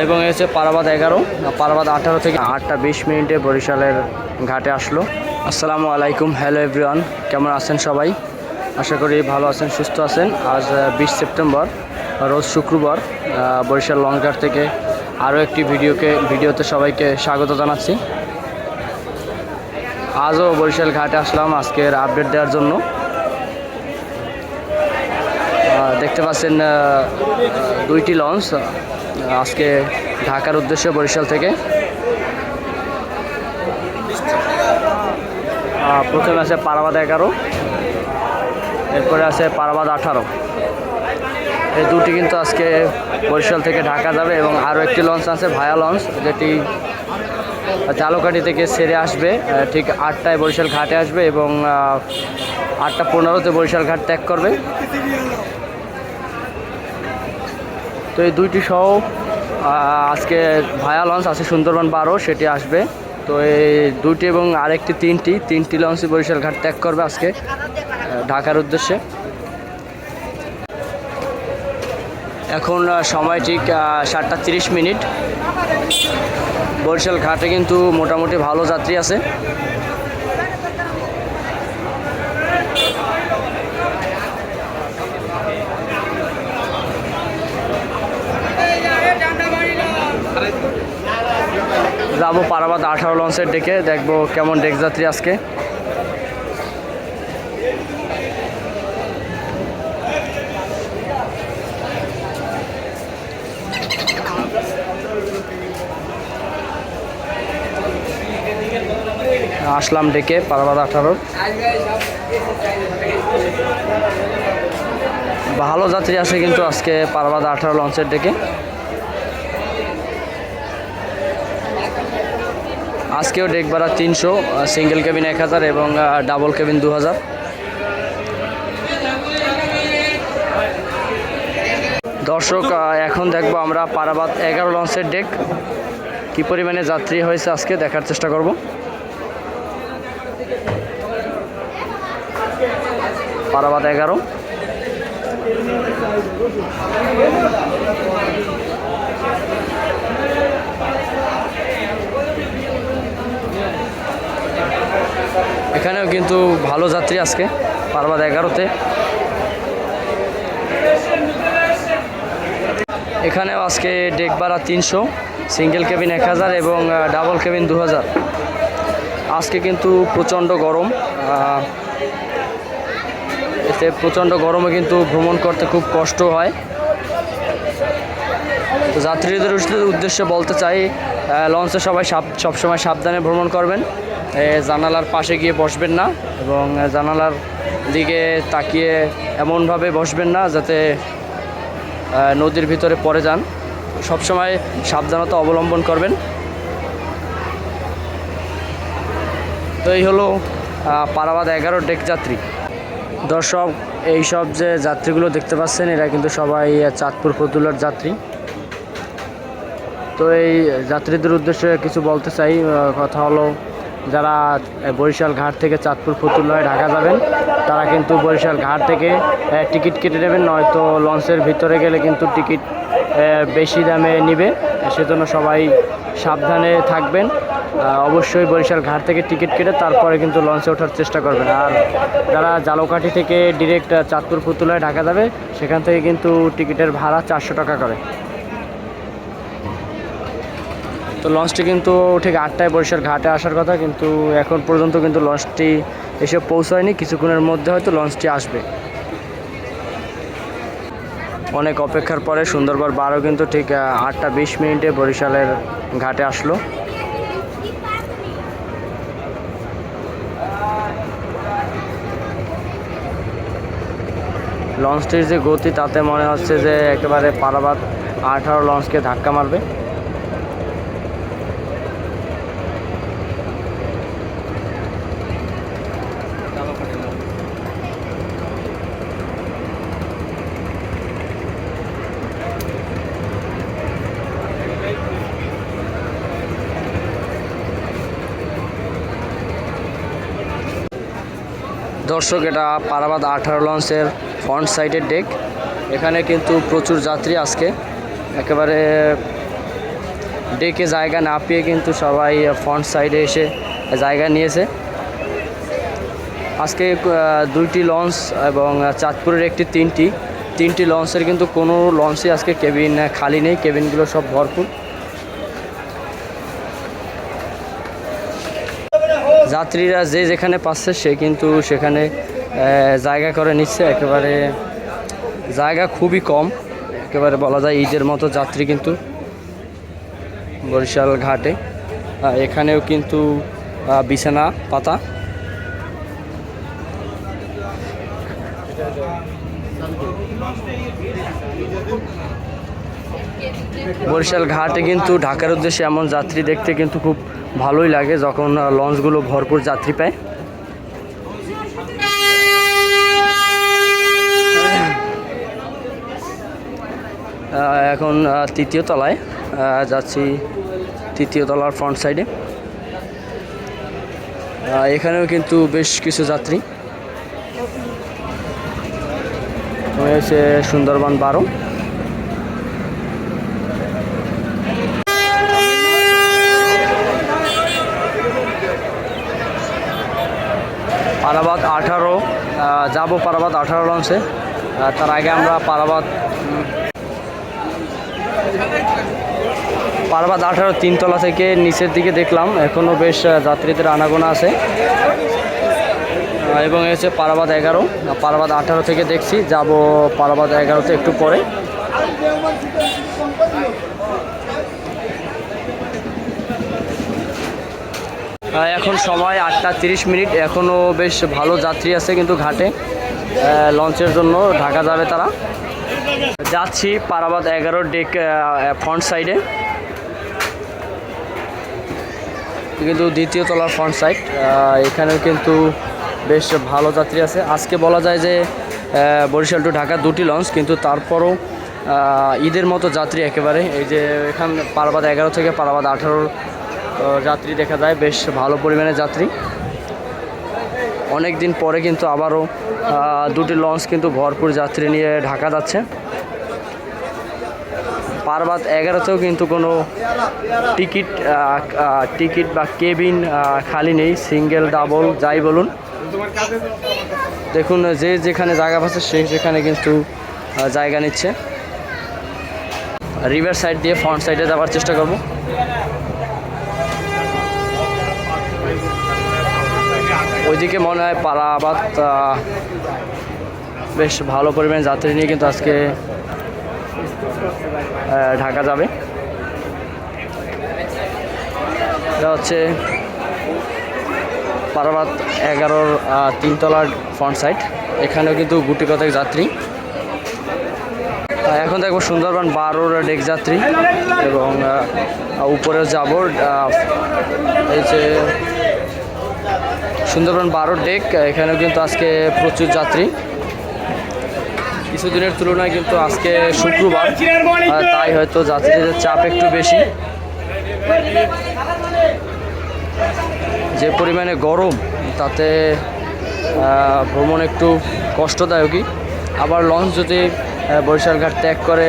এবং এ হচ্ছে পারাবাদ এগারো পারাবাদ আঠারো থেকে আটটা বিশ মিনিটে বরিশালের ঘাটে আসলো। আসসালামু আলাইকুম, হ্যালো এভরিওয়ান, কেমন আছেন সবাই? আশা করি ভালো আছেন, সুস্থ আছেন। আজ বিশ সেপ্টেম্বর, রোজ শুক্রবার বরিশাল লঞ্চঘাট থেকে আরও একটি ভিডিওকে, ভিডিওতে সবাইকে স্বাগত জানাচ্ছি। আজও বরিশাল ঘাটে আসলাম আজকের আপডেট দেওয়ার জন্য। দেখতে পাচ্ছেন দুইটি লঞ্চ আজকে ঢাকার উদ্দেশ্যে বরিশাল থেকে। প্রথমে আছে পারাবাদ এগারো, এরপরে আছে পারাবাদ আঠারো। এই দুটি কিন্তু আজকে বরিশাল থেকে ঢাকা যাবে এবং আরও একটি লঞ্চ আছে ভায়া লঞ্চ, যেটি চালকাঠি থেকে সেরে আসবে। ঠিক আটটায় বরিশাল ঘাটে আসবে এবং আটটা পনেরোতে বরিশাল ঘাট ত্যাগ করবে। তো এই দুইটি সহ আজকে ভায়া লঞ্চ আছে সুন্দরবন বারো, সেটি আসবে। তো এই দুইটি এবং আরেকটি তিনটি তিনটি লঞ্চই বরিশাল ঘাট ত্যাগ করবে আজকে ঢাকার উদ্দেশ্যে। এখন সময় ঠিক সাতটা তিরিশ মিনিট। বরিশাল ঘাটে কিন্তু মোটামুটি ভালো যাত্রী আছে। যাব পারাবাদ আঠারো লঞ্চের ডেকে, দেখব কেমন ডেক যাত্রী আজকে। আসলাম ডেকে, পারাবাদ আঠারোর ভালো যাত্রী আছে কিন্তু আজকে পারাবাদ আঠারো লঞ্চের ডেকে। আজকেও ডেক ভাড়া তিনশো সিঙ্গেল কেবিন এক হাজার এবং ডাবল কেবিন দু হাজার। দর্শক এখন দেখব আমরা পারাবাদ এগারো লঞ্চের ডেক। কী পরিমাণে যাত্রী হয়েছে আজকে দেখার চেষ্টা করব। পারাবাদ এগারো। এখানেও কিন্তু ভালো যাত্রী আজকে, পারবাদ এগারোতে। এখানেও আজকে ডেক ভাড়া তিনশো, সিঙ্গেল কেবিন এক হাজার এবং ডাবল কেবিন দু হাজার। আজকে কিন্তু প্রচণ্ড গরম এতে প্রচণ্ড গরমে কিন্তু ভ্রমণ করতে খুব কষ্ট হয়। তো যাত্রীদের উদ্দে- উদ্দেশ্যে বলতে চাই লঞ্চে সবাই সাব সবসময় সাবধানে ভ্রমণ করবেন। জানালার পাশে গিয়ে বসবেন না এবং জানালার দিকে তাকিয়ে এমনভাবে বসবেন না যাতে নদীর ভিতরে পড়ে যান। সবসময় সাবধানতা অবলম্বন করবেন। তো এই হলো পারাবাদ এগারো ডেক যাত্রী। দর্শক এই সব যে যাত্রীগুলো দেখতে পাচ্ছেন, এরা কিন্তু সবাই চাঁদপুর ফতুল্লার যাত্রী। তো এই যাত্রীদের উদ্দেশ্যে কিছু বলতে চাই কথা হলো যারা বরিশাল ঘাট থেকে চাঁদপুর ফতুল্লায় ঢাকা যাবেন, তারা কিন্তু বরিশাল ঘাট থেকে টিকিট কেটে নেবেন, নয়তো লঞ্চের ভিতরে গেলে কিন্তু টিকিট বেশি দামে নিবে। সেজন্য সবাই সাবধানে থাকবেন। অবশ্যই বরিশাল ঘাট থেকে টিকিট কেটে তারপরে কিন্তু লঞ্চে ওঠার চেষ্টা করবেন। আর যারা জালকাঠি থেকে ডিরেক্ট চাঁদপুর পুতুলায় ঢাকা যাবে, সেখান থেকে কিন্তু টিকিটের ভাড়া চারশো টাকা করে। তো লঞ্চটি কিন্তু ঠিক আটটায় বরিশাল ঘাটে আসার কথা, কিন্তু এখন পর্যন্ত কিন্তু লঞ্চটি এসে পৌঁছায়নি। কিছুক্ষণের মধ্যে হয়তো লঞ্চটি আসবে। অনেক অপেক্ষার পরে সুন্দরবন বারো কিন্তু ঠিক আটটা বিশ মিনিটে বরিশালের ঘাটে আসলো। লঞ্চটির যে গতি, তাতে মনে হচ্ছে যে একেবারে পারাবাদ আঠারো লঞ্চকে ধাক্কা মারবে। দর্শক, এটা পারাবাদ আঠারো লঞ্চের ফ্রন্ট সাইডের ডেক এখানে কিন্তু প্রচুর যাত্রী আজকে। একেবারে ডেকে জায়গা না পেয়ে কিন্তু সবাই ফ্রন্ট সাইডে এসে জায়গা নিয়েছে। আজকে দুইটি লঞ্চ এবং চাঁদপুরের একটি তিনটি। তিনটি লঞ্চের কিন্তু কোনো লঞ্চে আজকে কেবিন খালি নেই, কেবিনগুলো সব ভরপুর। যাত্রীরা যে যেখানে পাচ্ছে সে কিন্তু সেখানে জায়গা করে নিচ্ছে। একেবারে জায়গা খুবই কম। একেবারে বলা যায় ঈদের মতো যাত্রী কিন্তু বরিশাল ঘাটে। এখানেও কিন্তু বিছানা, পাতা। বরিশাল ঘাটে কিন্তু ঢাকার উদ্দেশ্যে এমন যাত্রী দেখতে কিন্তু খুব ভালোই লাগে যখন লঞ্চগুলো ভরপুর যাত্রী পায়। এখন তৃতীয় তলায় যাচ্ছি তৃতীয় তলার ফ্রন্ট সাইডে এখানেও কিন্তু বেশ কিছু যাত্রী। রয়েছে সুন্দরবন বারো। পারাবাদ আঠারো যাব পারাবাদ আঠারো লঞ্চে তার আগে আমরা পারাবাদ পারাবাদ আঠারো তিনতলা থেকে নিচের দিকে দেখলাম। এখনও বেশ যাত্রীদের আনাগোনা আছে। এবং এ হচ্ছে পারাবাদ এগারো পারাবাদ আঠারো থেকে দেখছি। যাব পারাবাদ এগারোতে একটু পরে। এখন সময় আটটা তিরিশ মিনিট। এখনও বেশ ভালো যাত্রী আছে কিন্তু ঘাটে। লঞ্চের জন্য ঢাকা যাবে তারা। যাচ্ছি পারাবাদ এগারো ডেক ফ্রন্ট সাইডে কিন্তু দ্বিতীয় তলার ফ্রন্ট সাইড এখানেও কিন্তু বেশ ভালো যাত্রী আছে। আজকে বলা যায় যে বরিশাল টু ঢাকা দুটি লঞ্চ, কিন্তু তারপরও ঈদের মতো যাত্রী একেবারে। এই যে, এখান পারাবাদ এগারো থেকে পারাবাদ আঠারোর যাত্রী দেখা যায়, বেশ ভালো পরিমাণে যাত্রী। অনেক দিন পরে কিন্তু আবারও দুটি লঞ্চ কিন্তু ভরপুর যাত্রী নিয়ে ঢাকা যাচ্ছে। পারবাদ এগারোতেও কিন্তু কোনো টিকিট টিকিট বা কেবিন খালি নেই, সিঙ্গেল, ডাবল, যাই বলুন। দেখুন, যে যেখানে জায়গা পাচ্ছে, সে সেখানে কিন্তু জায়গা নিচ্ছে। রিভার সাইড দিয়ে ফ্রন্ট সাইডে যাওয়ার চেষ্টা করব। ওইদিকে মনে হয় পারাবাদ আহ, বেশ ভালো পরিমাণে যাত্রী নিয়ে কিন্তু আজকে ঢাকা যাবে। এটা হচ্ছে পারাবাদ এগারোর তিনতলার ফ্রন্ট সাইড এখানেও কিন্তু গুটি কতক যাত্রী। এখন দেখব সুন্দরবন বারোর ডেক যাত্রী এবং উপরে যাব। এই যে সুন্দরবন বারো ডেক এখানেও কিন্তু আজকে প্রচুর যাত্রী। কিছুদিনের তুলনায় কিন্তু আজকে শুক্রবার তাই হয়তো যাত্রীদের চাপ একটু বেশি। যে পরিমাণে গরম, তাতে ভ্রমণ একটু কষ্টদায়কই। আবার লঞ্চ যদি বরিশাল ঘাট ত্যাগ করে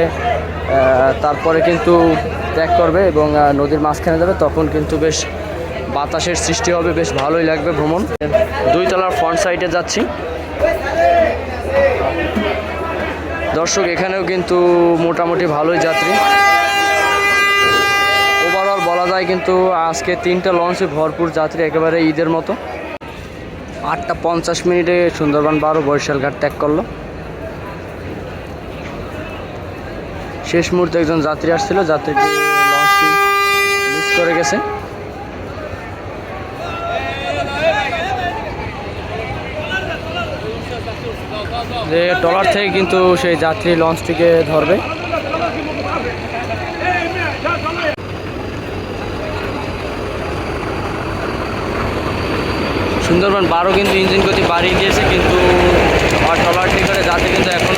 তারপরে কিন্তু ত্যাগ করবে এবং নদীর মাঝখানে যাবে, তখন কিন্তু বেশ বাতাসের সৃষ্টি হবে, বেশ ভালোই লাগবে ভ্রমণ। দুই তলার ফ্রন্ট সাইডে যাচ্ছি। দর্শক, এখানেও কিন্তু মোটামুটি ভালোই যাত্রী। ওভারঅল বলা যায় কিন্তু আজকে তিনটা লঞ্চে ভরপুর যাত্রী একেবারে ঈদের মতো। আটটা পঞ্চাশ মিনিটে সুন্দরবন বারো বরিশাল ঘাট ত্যাগ করল। শেষ মুহূর্তে একজন যাত্রী আসছিল, যাত্রীটি লঞ্চটি মিস করে গেছে। যে ট্রলার থেকে কিন্তু সেই যাত্রী লঞ্চটিকে ধরবে। সুন্দরবন বারো কিন্তু ইঞ্জিন গতি বাড়িয়ে দিয়েছে, কিন্তু আর ট্রলারটি করে যাতে কিন্তু এখনও